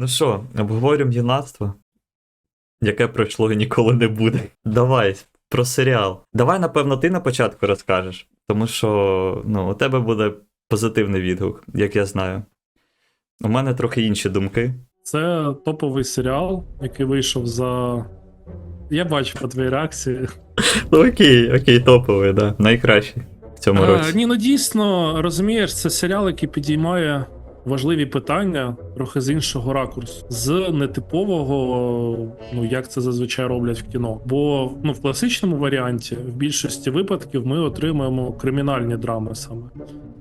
Ну що, обговорюємо юнацтво, яке пройшло і ніколи не буде. Давай, про серіал. Давай, напевно, ти на початку розкажеш, тому що ну, у тебе буде позитивний відгук, як я знаю. У мене трохи інші думки. Це топовий серіал, який вийшов за. Я бачу по твоїй реакції. Ну окей, окей, топовий, да. Найкращий в цьому році. ні, ну дійсно, розумієш, це серіал, який підіймає важливі питання трохи з іншого ракурсу, з нетипового, ну як це зазвичай роблять в кіно. Бо ну, в класичному варіанті, в більшості випадків, ми отримуємо кримінальні драми саме.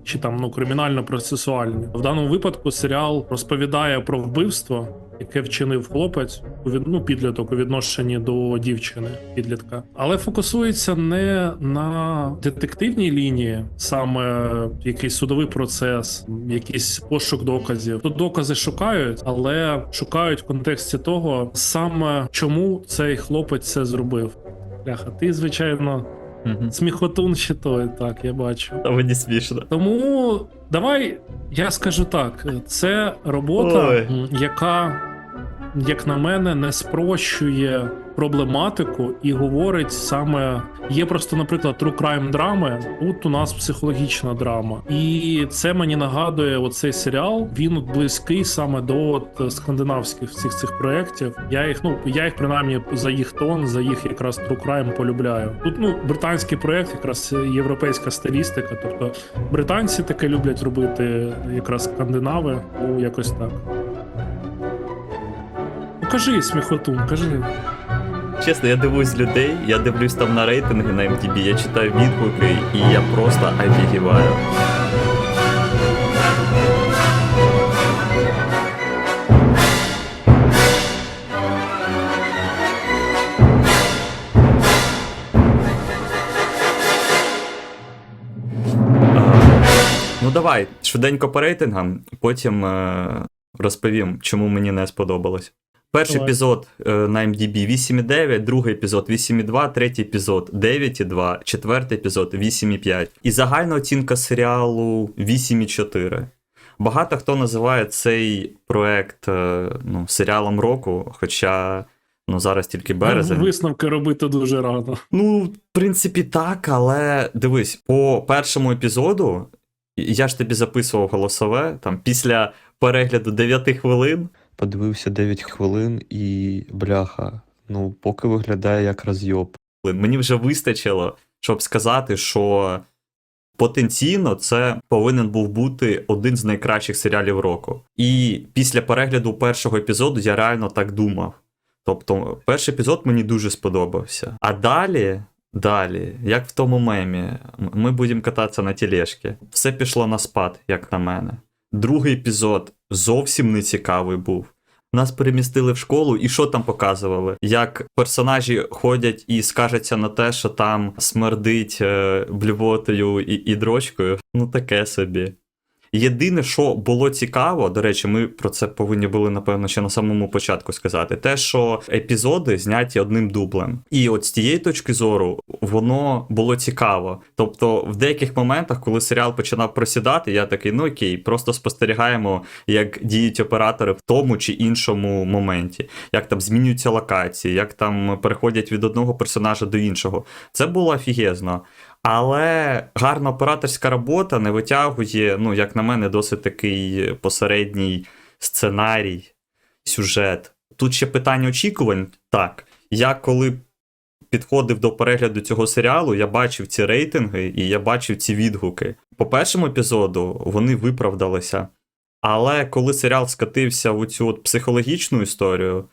Чи там ну кримінально-процесуальні. В даному випадку серіал розповідає про вбивство, яке вчинив хлопець ну, підліток у відношенні до дівчини підлітка, але фокусується не на детективній лінії, саме якийсь судовий процес, якийсь пошук доказів. Тут докази шукають, але шукають в контексті того, саме чому цей хлопець це зробив. Бляха, ти звичайно Мгм. сміхотун ще той, так я бачу. Та мені смішно. Тому давай я скажу так: це робота, Ой. яка, як на мене, не спрощує проблематику і говорить саме. Є просто, наприклад, true crime драми. Тут у нас психологічна драма, і це мені нагадує оцей серіал. Він близький саме до от скандинавських всіх цих проєктів. Я їх, ну я їх принаймні за їх тон, за їх якраз true crime полюбляю. Тут ну британський проєкт, якраз європейська стилістика. Тобто британці таке люблять робити, якраз скандинави. Ну якось так. Кажи, сміхотун, кажи. Чесно, я дивуюсь людей, я дивлюсь там на рейтинги на MTB, я читаю відгуки, і я просто офігіваю. Ну давай, швиденько по рейтингам, потім е, розповім, чому мені не сподобалось. Перший Давай. епізод е, на MDB 8,9, другий епізод 8,2, третій епізод 9,2, четвертий епізод 8,5. І загальна оцінка серіалу 8,4. Багато хто називає цей проект е, ну, серіалом року, хоча ну, зараз тільки березень. Висновки робити дуже рано. Ну, в принципі, так, але дивись, по першому епізоду я ж тобі записував голосове там після перегляду 9 хвилин. Подивився 9 хвилин і бляха. Ну, поки виглядає як розйоб. Мені вже вистачило, щоб сказати, що потенційно це повинен був бути один з найкращих серіалів року. І після перегляду першого епізоду я реально так думав. Тобто, перший епізод мені дуже сподобався. А далі, далі, як в тому мемі, ми будемо кататися на тележці. Все пішло на спад, як на мене. Другий епізод зовсім не цікавий був. Нас перемістили в школу, і що там показували? Як персонажі ходять і скажуться на те, що там смердить е, блювотою і, і дрочкою. Ну таке собі. Єдине, що було цікаво, до речі, ми про це повинні були, напевно, ще на самому початку сказати, те, що епізоди зняті одним дублем. І от з тієї точки зору воно було цікаво. Тобто, в деяких моментах, коли серіал починав просідати, я такий, ну окей, просто спостерігаємо, як діють оператори в тому чи іншому моменті, як там змінюються локації, як там переходять від одного персонажа до іншого. Це було офігезно. Але гарна операторська робота не витягує, ну, як на мене, досить такий посередній сценарій, сюжет. Тут ще питання очікувань. Так, я коли підходив до перегляду цього серіалу, я бачив ці рейтинги і я бачив ці відгуки. По першому епізоду вони виправдалися. Але коли серіал скатився в цю от психологічну історію,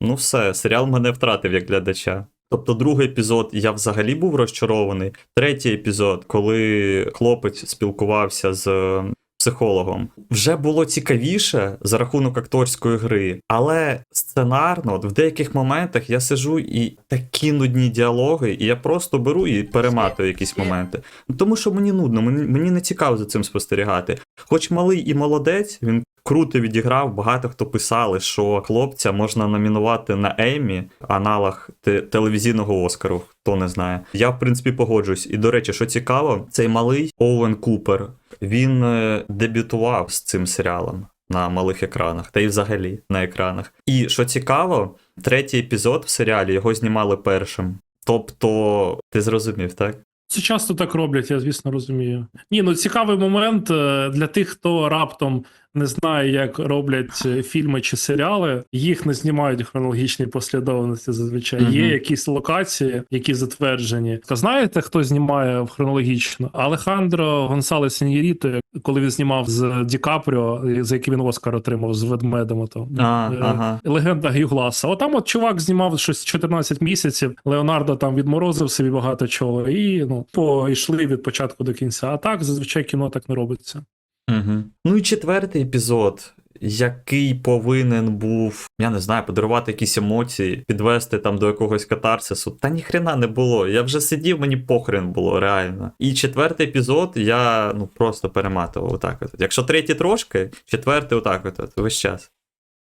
ну все, серіал мене втратив як глядача. Тобто, другий епізод я взагалі був розчарований. Третій епізод, коли хлопець спілкувався з е, психологом, вже було цікавіше за рахунок акторської гри, але сценарно, в деяких моментах я сижу і такі нудні діалоги, і я просто беру і перематую якісь моменти. Тому що мені нудно, мені, мені не цікаво за цим спостерігати. Хоч малий і молодець, він круто відіграв. Багато хто писали, що хлопця можна номінувати на Еммі, аналог те- телевізійного Оскару, хто не знає. Я, в принципі, погоджуюсь. І до речі, що цікаво, цей малий Оуен Купер. Він е, дебютував з цим серіалом. на малих екранах, та й взагалі на екранах. І що цікаво, третій епізод в серіалі його знімали першим. Тобто, ти зрозумів, так? Це часто так роблять, я звісно розумію. Ні, ну цікавий момент е, для тих, хто раптом не знає, як роблять е, фільми чи серіали. Їх не знімають в хронологічній послідовності. Зазвичай Мгм. є якісь локації, які затверджені. Та знаєте, хто знімає в хронологічно? Алехандро Гонсалес Ін'єріто, коли він знімав з Ді Капріо, за який він Оскар отримав з ведмедем. ото. А, Е, ага. Легенда Гюгласа. Отам от чувак знімав щось 14 місяців. Леонардо там відморозив собі багато чого, і ну пішли від початку до кінця. А так зазвичай кіно так не робиться. Угу. Ну і четвертий епізод, який повинен був, я не знаю, подарувати якісь емоції, підвести там до якогось катарсису. Та ніхрена не було. Я вже сидів, мені похрен було, реально. І четвертий епізод я ну просто перематував отак. От. Якщо третій трошки, четвертий отак от, от весь час.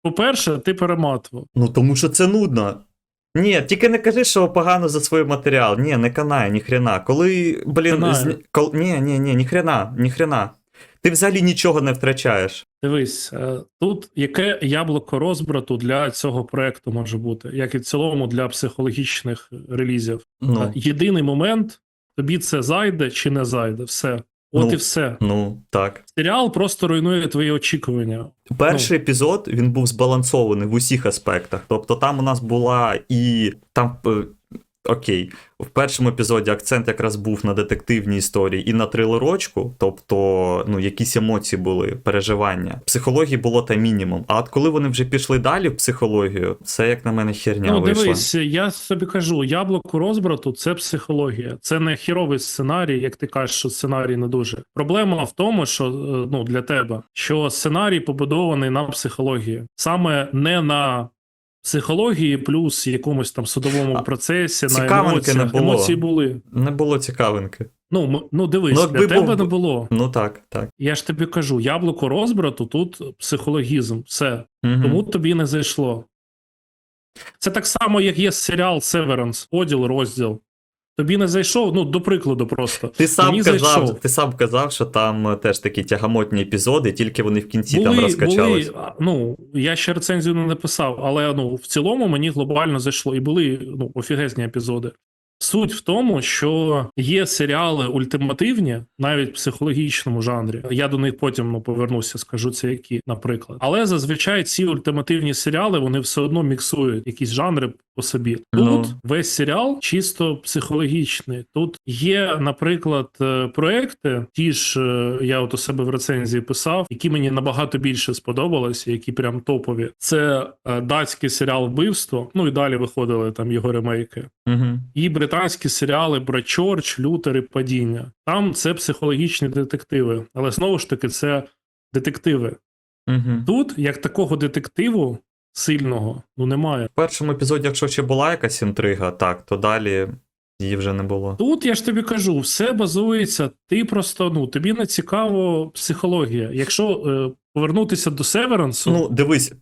По-перше, ти перематував. Ну тому що це нудно. Ні, тільки не кажи, що погано за свій матеріал. Ні, не канає, ніхрена. Коли, блін, зні... Кол... ні, ні, ні, ніхрена, ніхрена. Ти взагалі нічого не втрачаєш. Дивись, е, тут яке яблуко розбрату для цього проекту може бути, як і в цілому для психологічних релізів. Ну, Е, Єдиний момент, тобі це зайде чи не зайде. Все. От Ну. і все. ну так. Серіал просто руйнує твої очікування. Перший Ну. епізод він був збалансований в усіх аспектах. Тобто там у нас була і там. Окей, в першому епізоді акцент якраз був на детективній історії і на трилерочку, тобто ну, якісь емоції були, переживання. Психології було та мінімум. А от коли вони вже пішли далі в психологію, це як на мене херня Ну, вийшла. дивись, я собі кажу, яблуко розбрату це психологія. Це не хіровий сценарій, як ти кажеш, що сценарій не дуже. Проблема в тому, що е, ну для тебе, що сценарій побудований на психології, саме не на психології, плюс якомусь там судовому А, процесі, на емоціях. не було. Емоції були. Не було цікавинки. Ну, ну дивись, Ну, для тебе був- не було. Ну так, так. Я ж тобі кажу, яблуко розбрату тут психологізм, все. Угу. Тому тобі не зайшло. Це так само, як є серіал Severance, поділ, розділ. Тобі не зайшов, ну, до прикладу, просто. Ти сам Мені казав, зайшов. ти сам казав, що там е, теж такі тягамотні епізоди, тільки вони в кінці там розкачались. були, ну, я ще рецензію не написав, але ну, в цілому мені глобально зайшло. І були ну, офігезні епізоди. Суть в тому, що є серіали ультимативні, навіть в психологічному жанрі. Я до них потім ну, повернуся, скажу це які, наприклад. Але зазвичай ці ультимативні серіали вони все одно міксують якісь жанри по собі. Тут Ну. весь серіал чисто психологічний. Тут є, наприклад, е, проекти, ті ж е, я от у себе в рецензії писав, які мені набагато більше сподобалися, які прям топові. Це е, датський серіал Вбивство. Ну і далі виходили там його ремейки. Угу. І британські серіали Брачорч, Лютер і Падіння. Там це психологічні детективи, але знову ж таки, це детективи. Угу. Тут як такого детективу сильного ну немає. В першому епізоді, якщо ще була якась інтрига, так, то далі її вже не було. Тут я ж тобі кажу, все базується. Ти просто ну тобі не цікаво психологія. Якщо е, повернутися до Северансу, Ну, дивись,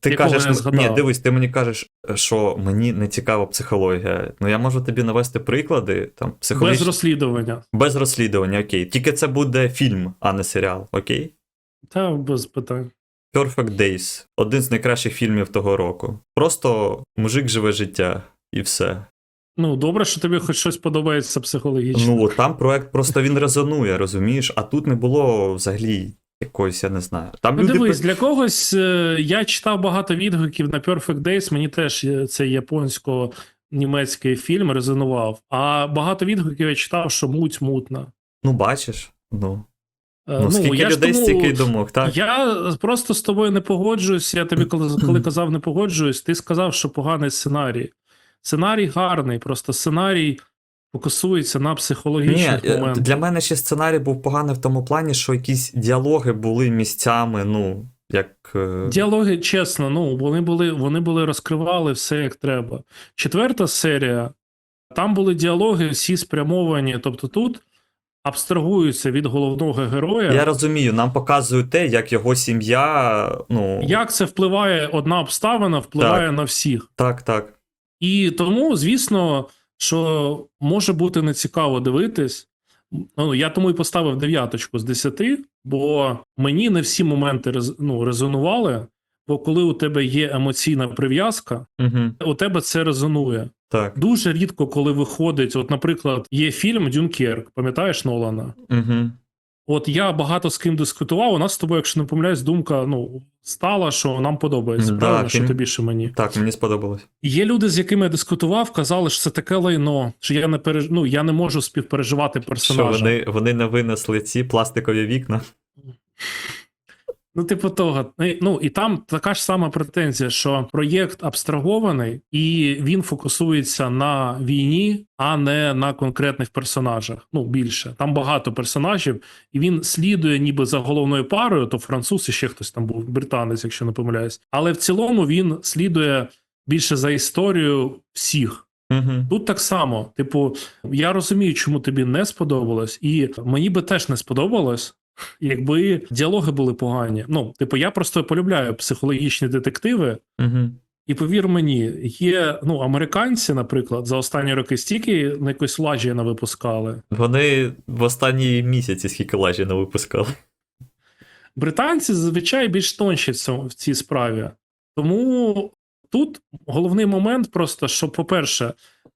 ти Якого кажеш, ні, дивись, ти мені кажеш, що мені не цікава психологія. Ну я можу тобі навести приклади там без розслідування, без розслідування, окей. Тільки це буде фільм, а не серіал, окей? та без питань. Perfect Days один з найкращих фільмів того року. Просто мужик живе життя і все. Ну добре, що тобі хоч щось подобається психологічно. Ну, там проект просто він резонує, розумієш? А тут не було взагалі якоїсь, я не знаю. Там Ну, люди дивись, для когось е, я читав багато відгуків на Perfect Days, мені теж е, цей японсько-німецький фільм резонував. А багато відгуків я читав, що муть мутна. Ну, бачиш, ну. Е, Ну, скільки я людей, тому- стільки й думок, так? Я просто з тобою не погоджуюсь. Я тобі коли, коли казав не погоджуюсь, ти сказав, що поганий сценарій. Сценарій гарний, просто сценарій фокусується на психологічних е, моментах. для мене ще сценарій був поганий в тому плані, що якісь діалоги були місцями, ну, як. е, Діалоги, чесно, ну вони були, вони були розкривали все як треба. Четверта серія, там були діалоги всі спрямовані. Тобто тут абстрагуються від головного героя. Я розумію, нам показують те, як його сім'я. Ну, Як це впливає, одна обставина впливає на всіх. так, так. І тому, звісно, що може бути нецікаво дивитись. Ну, я тому і поставив дев'яточку з 10, бо мені не всі моменти рез- ну, резонували. Бо коли у тебе є емоційна прив'язка, Угу. у тебе це резонує. Так. Дуже рідко, коли виходить, от, наприклад, є фільм Дюнкерк, пам'ятаєш Нолана? Угу. От я багато з ким дискутував. У нас з тобою, якщо не помиляюсь, думка ну стала, що нам подобається. Да, правильно, що фільм- тобі що мені. Так, мені сподобалось. Є люди, з якими я дискутував, казали, що це таке лайно, що я не переж... ну, я не можу співпереживати Що вони, вони не винесли ці пластикові вікна. Ну, типу того. Ну і там така ж сама претензія, що проєкт абстрагований, і він фокусується на війні, а не на конкретних персонажах. Ну, більше. Там багато персонажів, і він слідує ніби за головною парою, то француз і ще хтось там був, британець, якщо не помиляюсь. Але в цілому він слідує більше за історією всіх. Угу. Тут так само, типу, я розумію, чому тобі не сподобалось, і мені би теж не сподобалось, якби діалоги були погані. Ну, типу, я просто полюбляю психологічні детективи, Угу. і повір мені, є ну, американці, наприклад, за останні роки стільки на якось лажі не випускали. Вони в останні місяці скільки лажі не випускали. Британці зазвичай більш тонші в цій справі. Тому тут головний момент просто, що, по-перше,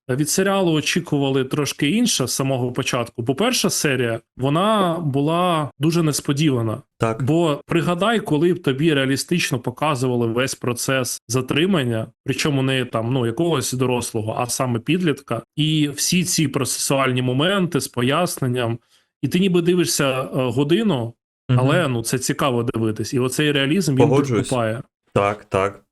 від серіалу очікували трошки інше з самого початку. Бо перша серія вона була дуже несподівана. Так. Бо пригадай, коли б тобі реалістично показували весь процес затримання, причому не там ну якогось дорослого, а саме підлітка, і всі ці процесуальні моменти з поясненням, і ти ніби дивишся е, годину, але ну це цікаво дивитись, і оцей реалізм він підкупає. Так, так.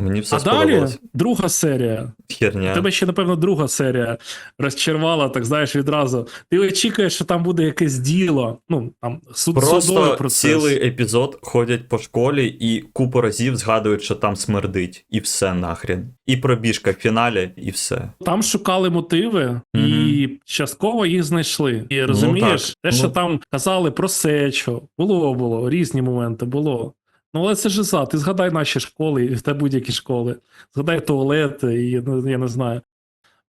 Мені все а далі друга серія. Херня. Тебе ще, напевно, друга серія розчарувала, так знаєш, відразу. Ти очікуєш, що там буде якесь діло. Ну там суд Просто процес. цілий епізод ходять по школі і купу разів згадують, що там смердить, і все нахрен. І пробіжка в фіналі, і все. Там шукали мотиви і частково їх знайшли. І розумієш, так. те, що Ну. там казали про сечу, було було, різні моменти було. Ну, але це ж за. Ти згадай наші школи та будь-які школи. Згадай туалети, і ну, я не знаю.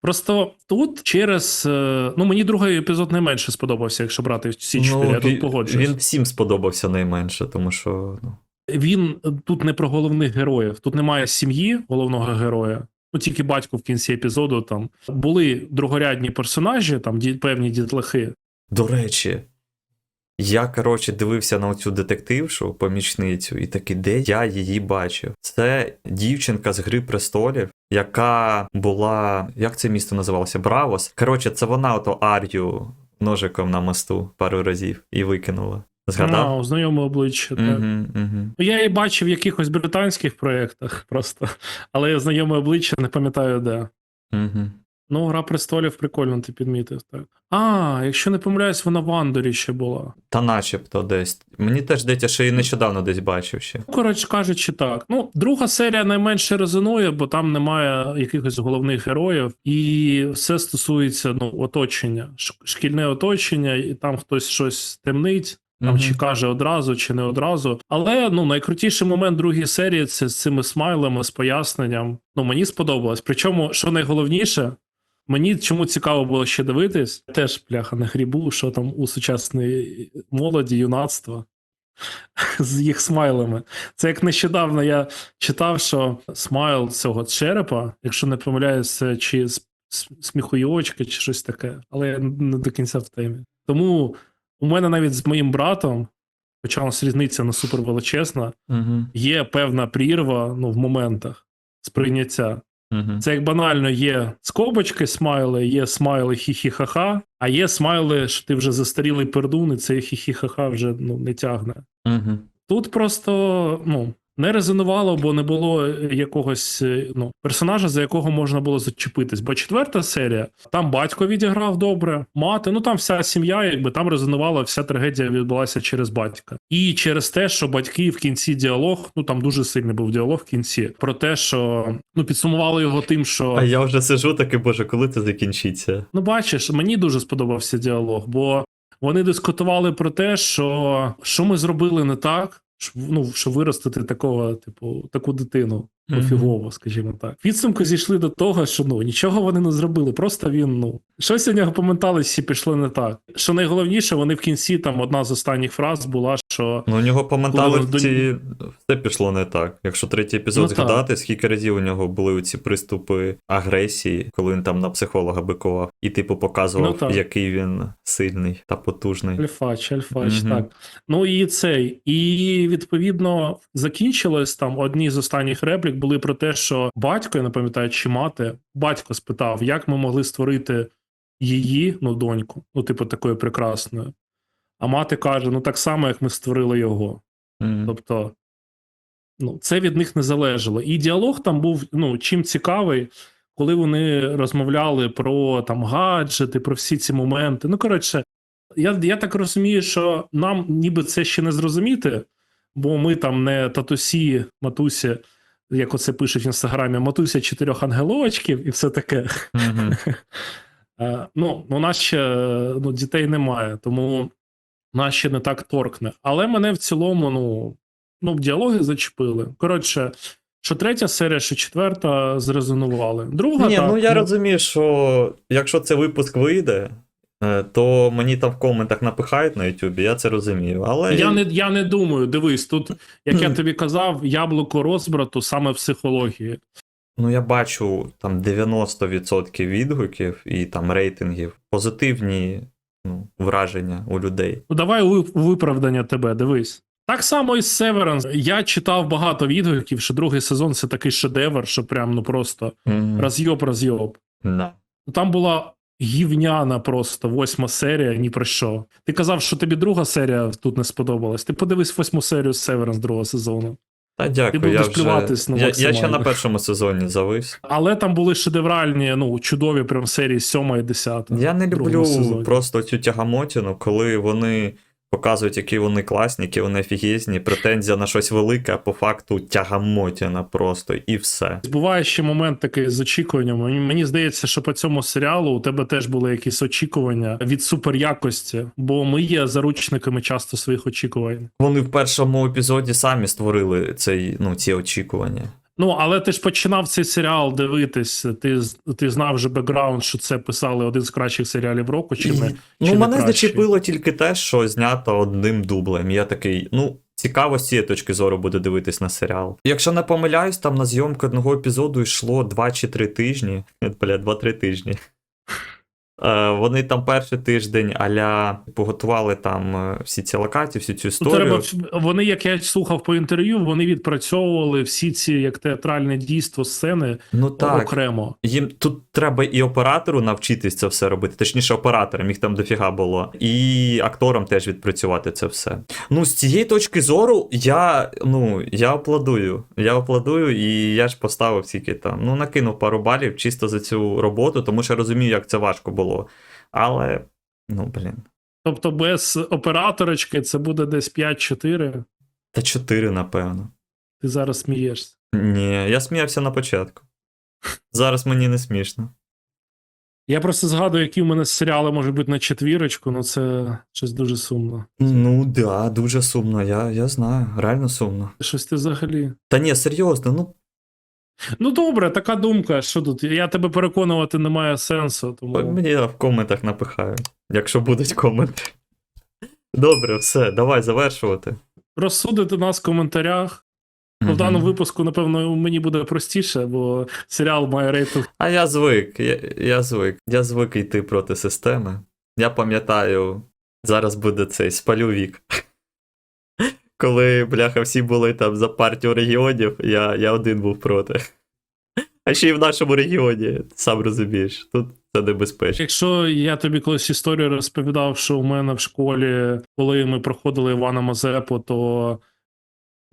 Просто тут через. е, Ну, мені другий епізод найменше сподобався, якщо брати всі чотири. Ну, він, тут погоджуюсь. він всім сподобався найменше, тому що ну, він тут не про головних героїв. Тут немає сім'ї головного героя. Ну тільки батько в кінці епізоду там були другорядні персонажі, там ді, певні дітлахи. До речі, я, коротше, дивився на цю детектившу, помічницю, і такий, де я її бачив? Це дівчинка з Гри престолів, яка була. Як це місто називалося? Бравос. Коротше, це вона ото Ар'ю ножиком на мосту пару разів і викинула. Згадав? А, знайоме обличчя. Так. Угу, угу. Я її бачив в якихось британських проєктах просто, але знайоме обличчя не пам'ятаю де. Угу. Ну, гра престолів прикольно ти підмітив, так. А, якщо не помиляюсь, вона в Андорі ще була. Та начебто десь. Мені теж здається, що її нещодавно десь бачив ще. Коротше кажучи, так. Ну, друга серія найменше резонує, бо там немає якихось головних героїв, і все стосується ну, оточення, шкільне оточення, і там хтось щось темнить. Там Мгм. чи каже одразу, чи не одразу. Але ну найкрутіший момент другої серії це з цими смайлами, з поясненням. Ну мені сподобалось. Причому, що найголовніше, мені чому цікаво було ще дивитись, теж пляха на грібу, що там у сучасної молоді, юнацтва з їх смайлами. Це як нещодавно я читав, що смайл цього черепа, якщо не помиляюся, чи сміхуйочка, чи щось таке, але я не до кінця в темі. Тому у мене навіть з моїм братом, хоча у нас різниця не супер величезна, Угу. є певна прірва ну, в моментах сприйняття. Угу. Це як банально є скобочки, смайли, є смайли хі-хі-ха-ха, а є смайли, що ти вже застарілий пердун, і цей хі-хі-ха-ха вже ну, не тягне. Угу. Тут просто ну, не резонувало, бо не було якогось е, ну, персонажа, за якого можна було зачепитись. Бо четверта серія, там батько відіграв добре, мати, ну там вся сім'я, якби там резонувала, вся трагедія відбулася через батька. І через те, що батьки в кінці діалог, ну там дуже сильний був діалог в кінці, про те, що ну підсумували його тим, що А я вже сижу такий, боже, коли це закінчиться? Ну, бачиш, мені дуже сподобався діалог, бо вони дискутували про те, що, що ми зробили не так, ну, щоб виростити такого, типу, таку дитину. Пофігово, скажімо так. Підсумку зійшли до того, що ну нічого вони не зробили. Просто він ну щось у нього по менталісті пішло не так. Що найголовніше, вони в кінці там одна з останніх фраз була, що Ну, у нього по менталіті до- все пішло не так. Якщо третій епізод Ну, так. згадати, скільки разів у нього були ці приступи агресії, коли він там на психолога бикував, і типу показував, Ну, який він сильний та потужний. Альфач, Альфач, Мгм. так. Ну і цей. І відповідно закінчилось там одні з останніх реплік були про те, що батько, я не пам'ятаю, чи мати, батько спитав, як ми могли створити її, ну, доньку, ну, типу, такою прекрасною. А мати каже: ну так само, як ми створили його. Мгм. Тобто, ну, це від них не залежало. І діалог там був ну, чим цікавий, коли вони розмовляли про там гаджети, про всі ці моменти. Ну, коротше, я, я так розумію, що нам ніби це ще не зрозуміти, бо ми там не татусі, матусі, як оце пишуть в інстаграмі, матуся чотирьох ангелочків і все таке. Е, Ну, у нас ще ну, дітей немає, тому нас ще не так торкне. Але мене в цілому, ну, ну діалоги зачепили. Коротше, що третя серія, що четверта зрезонували. Друга Ні, так, ну я розумію, що якщо це випуск вийде, то мені там в коментах напихають на Ютубі, я це розумію. Але Я не, я не думаю, дивись, тут, як я тобі казав, яблуко розбрату саме в психології. Ну, я бачу там 90% відгуків і там рейтингів, позитивні ну, враження у людей. Ну, давай у виправдання тебе, дивись. Так само і з Severance. Я читав багато відгуків, що другий сезон це такий шедевр, що прям ну просто Мгм. розйоб, розйоб. Да. Там була гівняна просто восьма серія, ні про що. Ти казав, що тобі друга серія тут не сподобалась. Ти подивись восьму серію Severance другого сезону. Та дякую, Ти я вже... на я, я ще на першому сезоні завис. Але там були шедевральні, ну, чудові прям серії сьома і десята. Я не люблю просто цю тягамотіну, коли вони показують, які вони класні, які вони офігезні, претензія на щось велике, а по факту тягамотіна просто і все. Буває ще момент такий з очікуванням. Мені, мені здається, що по цьому серіалу у тебе теж були якісь очікування від суперякості, бо ми є заручниками часто своїх очікувань. Вони в першому епізоді самі створили цей, ну, ці очікування. Ну, але ти ж починав цей серіал дивитись. Ти, ти знав вже бекграунд, що це писали один з кращих серіалів року, чи не? Ну, чи не мене кращий? зачепило тільки те, що знято одним дублем. Я такий, ну. Цікаво з цієї точки зору буде дивитись на серіал. Якщо не помиляюсь, там на зйомку одного епізоду йшло 2 чи 3 тижні. Бля, 2-3 тижні. Е, Вони там перший тиждень аля поготували там е, всі ці локації, всю цю Ну, історію. треба, вони, як я слухав по інтерв'ю, вони відпрацьовували всі ці як театральне дійство сцени Ну так, окремо. їм тут треба і оператору навчитись це все робити, точніше, операторам, їх там дофіга було, і акторам теж відпрацювати це все. Ну, з цієї точки зору, я ну я аплодую. Я аплодую, і я ж поставив тільки там. Ну, накинув пару балів чисто за цю роботу, тому що я розумію, як це важко було. Але, ну блін. Тобто без операторочки це буде десь 5-4. Та чотири, напевно. Ти зараз смієшся. Ні, я сміявся на початку. Зараз мені не смішно. Я просто згадую, які в мене серіали можуть бути на четвірочку, ну це щось дуже сумно. Ну да, дуже сумно, я, я знаю, реально сумно. Щось ти взагалі. Та ні, серйозно, ну Ну добре, така думка. Що тут? Я тебе переконувати немає сенсу. Тому мені в коментах напихають, якщо будуть коменти. Добре, все, давай завершувати. розсудити нас в коментарях. Ну, В даному випуску, напевно, мені буде простіше, бо серіал має рейтинг. А я звик, я, я звик. Я звик йти проти системи. Я пам'ятаю, зараз буде цей спалю вік. Коли, бляха, всі були там за партію регіонів, я, я один був проти. А ще й в нашому регіоні, сам розумієш, тут це небезпечно. Якщо я тобі колись історію розповідав, що у мене в школі, коли ми проходили Івана Мазепу, то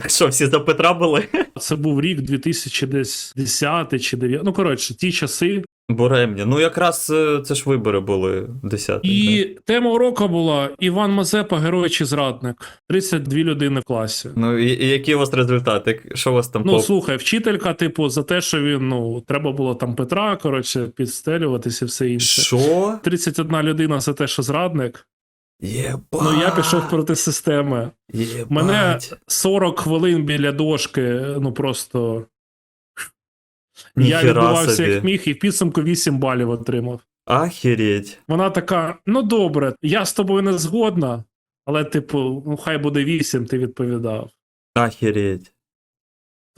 Що, всі за Петра були? це був рік 2010 чи 9. Ну коротше, ті часи. Буремні. Ну, якраз е, це ж вибори були 10 І тема уроку була Іван Мазепа, герой чи зрадник. 32 людини в класі. Ну, і, і які у вас результати? Що у вас там Ну, по... слухай, вчителька, типу, за те, що він ну треба було там Петра, коротше, підстелюватися і все інше. Що? 31 людина за те, що зрадник. Єбать. Ну я пішов проти системи. Єбать. Мене 40 хвилин біля дошки, ну просто Я відбувався собі. як міг і в підсумку 8 балів отримав. Ахереть. Вона така: ну добре, я з тобою не згодна, але, типу, ну хай буде 8, ти відповідав. Ахереть.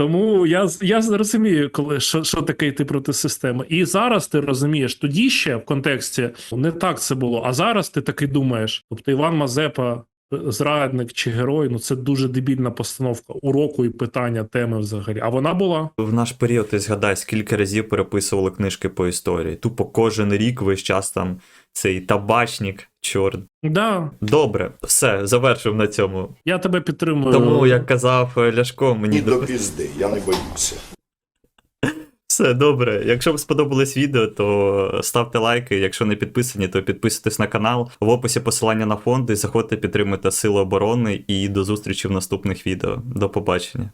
Тому я, я розумію, коли що, що таке йти проти системи. І зараз ти розумієш, тоді ще в контексті не так це було. А зараз ти таки думаєш. Тобто Іван Мазепа, е, зрадник чи герой, ну це дуже дебільна постановка уроку і питання теми взагалі. А вона була. В наш період ти згадай, скільки разів переписували книжки по історії. Тупо кожен рік весь час там цей табачник, чорт. Да, Добре, все, завершив на цьому. я тебе підтримую. Тому, як казав е, Ляшко, мені Ні до до... пізди, я не боюся. все добре. Якщо вам сподобалось відео, то ставте лайки. Якщо не підписані, то підписуйтесь на канал. В описі посилання на фонди. Заходьте, підтримуйте Сили оборони і до зустрічі в наступних відео. До побачення.